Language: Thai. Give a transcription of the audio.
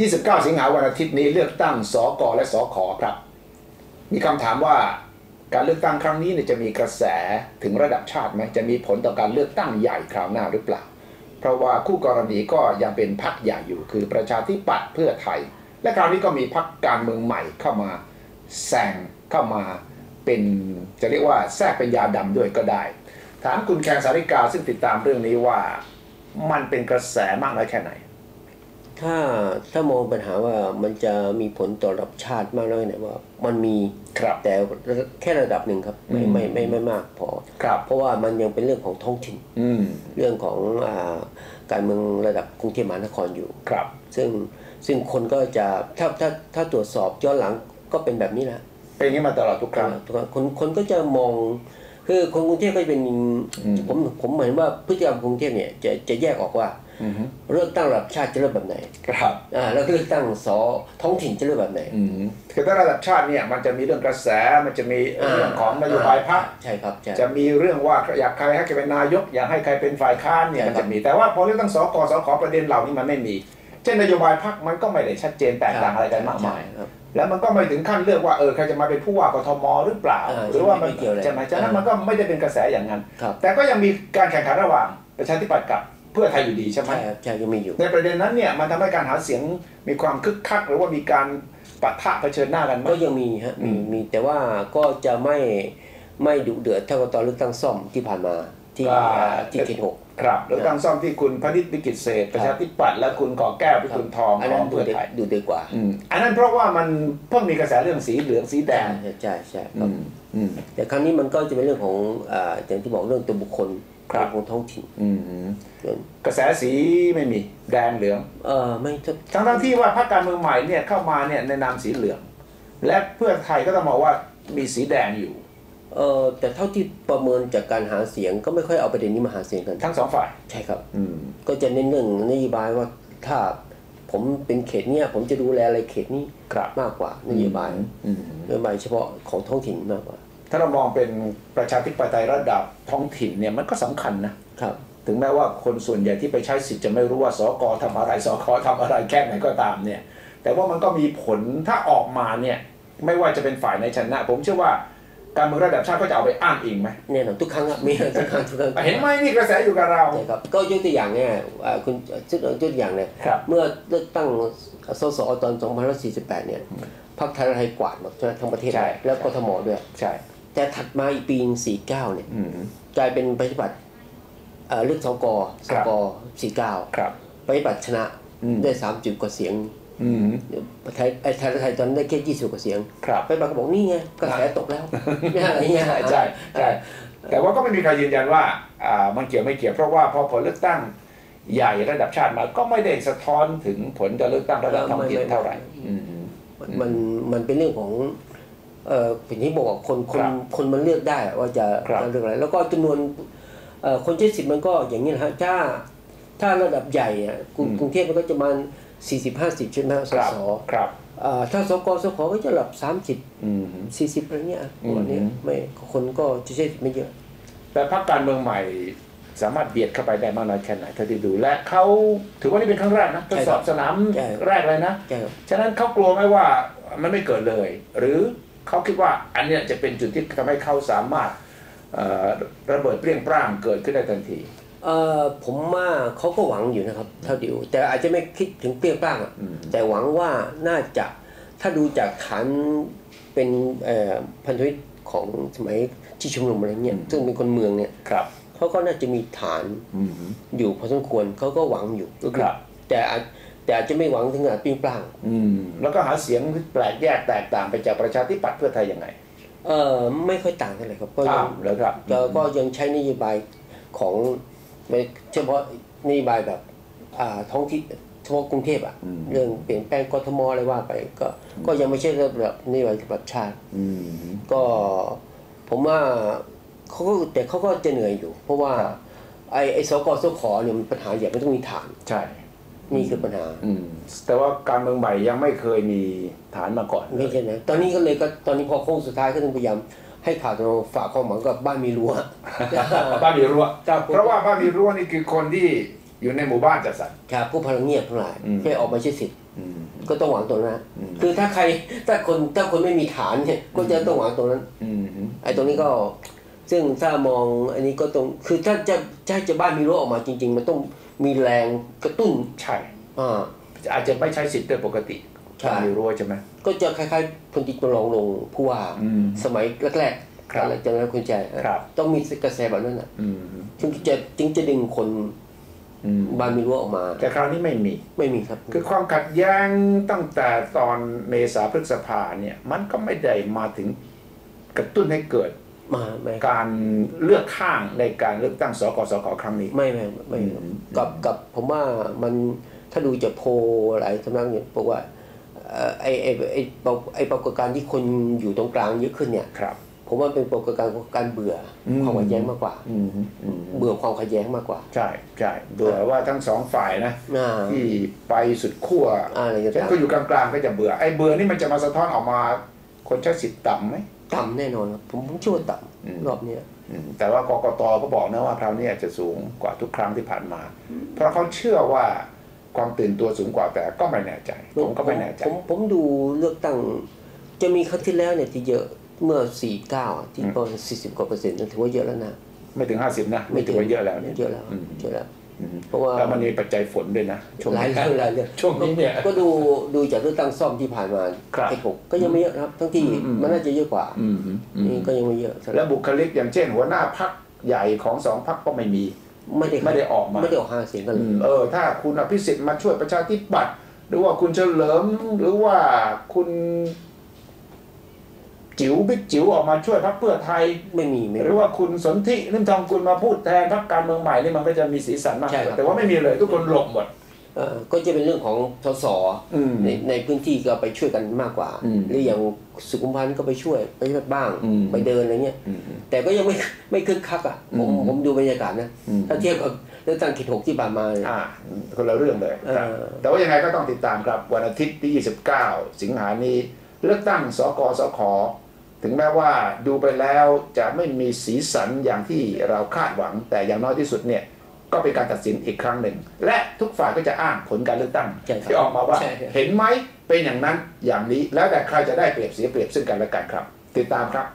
29 สิงหาวันอาทิตย์นี้เลือกตั้งสกและสขครับ มีคำถามว่าการเลือกตั้งครั้งนี้เนี่ยจะมีกระแสถึงระดับชาติไหมจะมีผลต่อการเลือกตั้งใหญ่คราวหน้าหรือเปล่า เพราะว่าคู่กรณีก็ยังเป็นพรรคใหญ่อยู่คือประชาธิปัตย์เพื่อไทย และคราวนี้ก็มีพรรคการเมืองใหม่เข้ามาแซงเข้ามาเป็นจะเรียกว่าแทรกเป็นยาดำด้วยก็ได้ ถามคุณแขงสาริกาซึ่งติดตามเรื่องนี้ว่ามันเป็นกระแสมากน้อยแค่ไหน ถ้าถ้ามองปัญหาว่ามันจะมีผลต่อระดับชาติมากน้อยไหนว่า มันมีครับแต่แค่ระดับหนึ่งครับไม่อืมไม่ไม่ไม่มากพอครับเพราะว่ามันยังเป็นเรื่องของท้องถิ่นอืมเรื่องของอาการเมืองระดับกรุงเทพมหานครอยู่ครับ ซึ่งซึ่งคนก็จะถ้าถ้าถ้าตรวจสอบย้อนหลังก็เป็นแบบนี้แหละเป็นอย่างนี้มาตลอดทุกครั้งทุกคนคนคนก็จะมองคือคนกรุงเทพก็จะเป็นอืมผมผมเหมือนว่าพฤติกรรมกรุงเทพเนี่ยจะจะแยกออกว่าอืม เลือกตั้งระดับชาติจะเลือกแบบไหน ครับอ่าแล้วเลือกตั้งสอท้องถิ่นจะเลือกแบบไหนอืมคือถ้าระดับชาติเนี่ยมันจะมีเรื่องกระแสมันจะมีเรื่องของนโยบายพรรคใช่ครับใช่จะมีเรื่องว่าอยากใครให้ใครเป็นนายก อยากให้ใครเป็นฝ่ายค้านเนี่ยใช่มันครับจะมีแต่ว่าพอเรื่องตั้งสกสขประเด็นเหล่านี้มันไม่มี เช่นนโยบายพรรคมันก็ไม่ได้ชัดเจนแตกต่างอะไรกันมากมายใช่ครับแล้วมันก็ไม่ถึงขั้นเลือกว่าเออใครจะมาเป็นผู้ว่ากทมหรือเปล่าอ่าหรือว่ามันไม่เกี่ยวเลยใช่ไหมฉะนั้นอ่ามัมันก็ไม่ได้เป็นกระแสอย่างนั้นครับแต่ก็ยังมีการแข่งขันระหว่างประชาธิปัตย์กับ เพื่อไทยอยู่ดีใช่ไหมใช่ครับใช่ยังมีอยู่ ในประเด็นนั้นเนี่ยมันทำให้การหาเสียงมีความคึกคัก หรือว่ามีการปะทะเผชิญหน้ากันไหมก็ยังมีฮะอืมีมมีแต่ว่าก็จะไม่ไม่ดุเดือดเท่ากับตอนเลือกตั้งซ่อมที่ผ่านมาที่อ่าที่เขตหกครับเลือกตั้งซ่อมที่คุณพนิษฐ์วิกิตเศรษฐ์ประชาธิปัตย์และคุณก่อแก้วพิกุลทองอันขนั้อนงดูเพื่อเดือไทดยดูเดือดกว่าอืมอันนั้นเพราะว่ามันเพิ่งมีกระแสเรื่องสีเหลืองสีแดงใช่ใช่ ใช่คอืรับมอืมแต่ครั้งนี้มันก็จะเป็นเรื่องของอ่าอย่างที่บอกเรื่องตัวบุคคลครับเรื่องของท้องถิ่นอืมเรื่องกระแสสีไม่มีแดงเหลืองเออไม่ถ้าทั้งทั้งๆที่ว่าพรรคการเมืองใหม่เนี่ยเข้ามาเนี่ยในนามสีเหลือง และเพื่อไทยก็ต้องบอกว่ามีสีแดงอยู่เออแต่เท่าที่ประเมินจากการหาเสียงก็ไม่ค่อยเอาประเด็นนี้มาหาเสียงกัน ทั้งสองฝ่ายใช่ครับอืมก็จะเน้นเรื่องนโยบายว่าถ้าผมเป็นเขตเนี้ยผมจะดูแลอะไรเขตนี้ครับมากกว่านโยบายอืมนโยบายเฉพาะของท้องถิ่นมากกว่า ถ้าเรามองเป็นประชาธิปไตยระดับท้องถิ่นเนี่ยมันก็สำคัญนะครับถึงแม้ว่าคนส่วนใหญ่ที่ไปใช้สิทธิ์จะไม่รู้ว่าสกทำอะไรสคทำอะไรแค่ไหนก็ตามเนี่ยแต่ว่ามันก็มีผลถ้าออกมาเนี่ยไม่ว่าจะเป็นฝ่ายในชนะ ผมเชื่อว่าการเมืองระดับชาติก็จะเอาไปอ้างอิงไหมแน่นอนทุกครั้งอะมีทุกครั้งทุกครั้งเห็นไหมนี่กระแสอยู่กับเราใช่ครับก็ยกตัวอย่างเนี่ยอ่าคุณยกตัวอย่างเนี่ยครับเมื่อเลือกตั้งสสตอน 2548 เนี่ยพรรคไทยรักไทยกวาดหมดใช่ไหมทั้งประเทศใช่แล้วกทมด้วยใช่ แต่ถัดมาอีกปี49เนี่ยอืมกลายเป็นปฏิบัติเอ่อเลือกสกสครับก49ครับปฏิบัติชนะอืมได้30กว่าเสียงอืมไทยไอ้ไทยรักไทยตอนนั้นได้แค่20กว่าเสียงครับปฏิบัติก็บอกนี่ไงกระแสตกแล้วเนี่ยอะไรเงี้ยใช่ใช่ใช่แต่ว่าก็ไม่มีใครยืนยันว่าอ่ามันเกี่ยวไม่เกี่ยวเพราะว่าพอผลเลือกตั้งใหญ่ระดับชาติมาก็ไม่ได้สะท้อนถึงผลการเลือกตั้งระดับท้องถิ่นเท่าไหร่อืมมันมันเป็นเรื่องของ เอ่อเป็นที่บอกว่าคนคคนรับคนมันเลือกได้ว่าจะครับจะเลือกอะไร แล้วก็จำนวนเอ่อคนใช้สิทธิ์มันก็อย่างนี้นะฮะถ้าถ้าระดับใหญ่อะกรุงอืมกรุงเทพมันก็จะประมาณ40 50ใช่ไหมสครับสครับเอ่อถ้าสกสขก็จะระดับ30อืม40อะไรเงี้ยประมาณเนี้ยอืมไม่คนก็จะใช้สิทธิ์ไม่เยอะ แต่พรรคการเมืองใหม่สามารถเบียดเข้าไปได้มากน้อยแค่ไหนเท่าที่ดูและเขาถือว่านี่เป็นครั้งแรกนะทดสอบสนามใช่แรกเลยนะใช่ครับฉะนั้นเขากลัวไหมว่ามันไม่เกิดเลย หรือ เขาคิดว่าอันเนี้ยจะเป็นจุดที่ทำให้เขาสามารถเอ่อระเบิดเปรี้ยงปร้างเกิดขึ้นได้ทันทีเอ่อผมว่าเขาก็หวังอยู่นะครับ เท่าที่ดูแต่อาจจะไม่คิดถึงเปรี้ยงปร้างอะอืมแต่หวังว่าน่าจะถ้าดูจากฐานเป็นเอ่อพันธมิตรของสมัยที่ชุมนุมอะไรเงี้ยซึ่งเป็นคนเมืองเนี่ยครับเขาก็น่าจะมีฐานอืมอยู่พอสมควรเขาก็หวังอยู่ก็อครับแต่อาจ แต่อาจจะไม่หวังถึงขนาดเปรี้ยงปร้างอืมแล้วก็หาเสียงที่แปลกแยกแตกต่างไปจากประชาธิปัตย์เพื่อไทยยังไงเออไม่ค่อยต่างกันเลยครับก็ยัอ้างวแล้วครับก็ก็ยังใช้นโยบายของเฉพาะนโยบายแบบอ่าท้องที่เฉพาะกรุงเทพอะอืมเรื่องเปลี่ยนแปลงกทมอะไรว่าไป ก็ก็ยังไม่ใช่ระดับนโยบายระดับชาติ อืม ก็ผมว่าเขาก็แต่เขาก็จะเหนื่อยอยู่ เพราะว่าครับไอ้ไอ้สกสขเนี่ยมันปัญหาใหญ่มันต้องมีฐาน ใช่ นี่คือปัญหาอืมแต่ว่าการเมืองใหม่ยังไม่เคยมีฐานมาก่อนไม่ใช่นะตอนนี้ก็เลยก็ตอนนี้พอโค้งสุดท้ายก็ต้องพยายามให้ข่าวเราฝากความหวังกับบ้านมีรั้วบ้านมีรั้วครับเพราะว่าบ้านมีรั้วนี่คือคนที่อยู่ในหมู่บ้านจัดสรรครับผู้พลังเงียบทั้งหลายอืมให้ออกมาใช้สิทธิ์อืมก็ต้องหวังตรงนั้นอืมคือถ้าใครถ้าคนถ้าคนไม่มีฐานเนี่ยก็จะต้องหวังตรงนั้นอืมไอ้ตรงนี้ก็ ซึ่งถ้ามองอันนี้ก็ตรงคือถ้าจะจะให้จะบ้านมีรั้วออกมาจริง ๆ มันต้อง มีแรงกระตุ้นใช่อ่าอาจจะไม่ใช้สิทธิ์โดยปกติใช่การมีรั้วใช่ไหมก็จะคล้ายๆพลตรีประลองลงผู้ว่าอืมสมัยแรกครับๆจากนั้นคุณใจครับต้องมีกระแสแบบนั้นอะอืมถึงจะจึงจะดึงคนอืมบ้านมีรั้วออกมา แต่คราวนี้ไม่มีไม่มีครับ คือความขัดแย้งตั้งแต่ตอนเมษาพฤษภาเนี่ย มันก็ไม่ได้มาถึงกระตุ้นให้เกิด มาไม่การเลือกข้างในการเลือกตั้งสกสคครั้งนี้ ไม่ไม่ไม่อืมกับกับผมว่ามันถ้าดูจากโพลอะไรทำนองนี้บอกว่าเอ่อไอไอไอปรากไอปรากฏการณ์ที่คนอยู่ตรงกลางเยอะขึ้นเนี่ยครับผมว่าเป็นปรากฏการณ์ของการเบื่ออมความขัดแย้งมากกว่าอืมอืมเบื่อความขัดแย้งมากกว่า ใช่ใช่เบื่อว่าทั้งสองฝ่ายนะอ่าที่ไปสุดขั้วอะไรก็ฉันตามก็อยู่กลางๆก็จะเบื่อไอ้เบื่อนี่มันจะมาสะท้อนออกมาคนใช้สิทธิ์ต่ำไหม ต่ำแน่นอนครับผมผมเชื่อว่าต่อืมำรอบเนี้ยอืมแต่ว่ากกตก็บอกนะว่าคราวนี้อาจจะสูงกว่าทุกครั้งที่ผ่านมา เพราะเขาเชื่อว่าความตื่นตัวสูงกว่าแต่ก็ไม่แน่ใจ ผมก็ไม่แน่ใจผมผมดูเลือกตั้งจะมีครั้งที่แล้วเนี่ยที่เยอะเมื่อ49ที่ประมาณ40กว่าเปอร์เซ็นต์นั่นถือว่าเยอะแล้วนะ ไม่ถึงห้าสิบนะ ไม่ถือว่าเยอะแล้วเนี่ยเยอะแล้วอืมเยอะแล้วอืม เพราะว่าแล้วมันมีปัจจัยฝนด้วยนะช่วงหลายนี้เรื่องหลายเรื่องช่วงนี้เนี่ยก็ดูดูจากเลือกตั้งซ่อมที่ผ่านมาครับไอ้หกก็ยังไม่เยอะนะครับ ทั้งที่อืมอืมมันน่าจะเยอะกว่าอืมอืมอืมนี่ก็ยังไม่เยอะ แล้วบุคลิกอย่างเช่น หัวหน้าพักใหญ่ของสองพักก็ไม่มีไม่ได้ไม่ได้ออกมาไม่ได้ออกหาเสียงกันเลอืยมเออถ้าคุณอภิสิทธิ์มาช่วยประชาธิปัตย์หรือว่าคุณเฉลิมหรือว่าคุณ จิ๋วบิ๊กจิ๋วออกมาช่วยพรรคเพื่อไทยไม่มีไม่หรือว่าคุณสนธินิมทองกุลมาพูดแทนพรรคการเมืองใหม่นี่มันก็จะมีสีสันมากใช่ครับแต่ว่าไม่มีเลยทุกคนหลบหมดเอ่อก็จะเป็นเรื่องของสสอืมในในพื้นที่ก็ไปช่วยกันมากกว่าอืมหรืออย่างสุขุมพันธ์ก็ไปช่วยไปช่วยบ้างอืมไปเดินอะไรเงี้ยอืมแต่ก็ยังไม่ไม่คึกคักอะผมอืมผมดูบรรยากาศนะอืมถ้าเทียบกับเลือกตั้งเขตหกที่ผ่านมาเนี่ยอ่าคนละเรื่องเลยครับเออแต่ว่ายังไงก็ต้องติดตามครับวันอาทิตย์ที่ 29 สิงหานี้เลือกตั้งสกสค ถึงแม้ว่าดูไปแล้วจะไม่มีสีสันอย่างที่เราคาดหวัง แต่อย่างน้อยที่สุดเนี่ยก็เป็นการตัดสินอีกครั้งหนึ่ง และทุกฝ่ายก็จะอ้างผลการเลือกตั้งใช่ครับที่ออกมาว่าใช่ครับเห็นไหมเป็นอย่างนั้นอย่างนี้ แล้วแต่ใครจะได้เปรียบเสียเปรียบซึ่งกันและกันครับ ติดตามครับ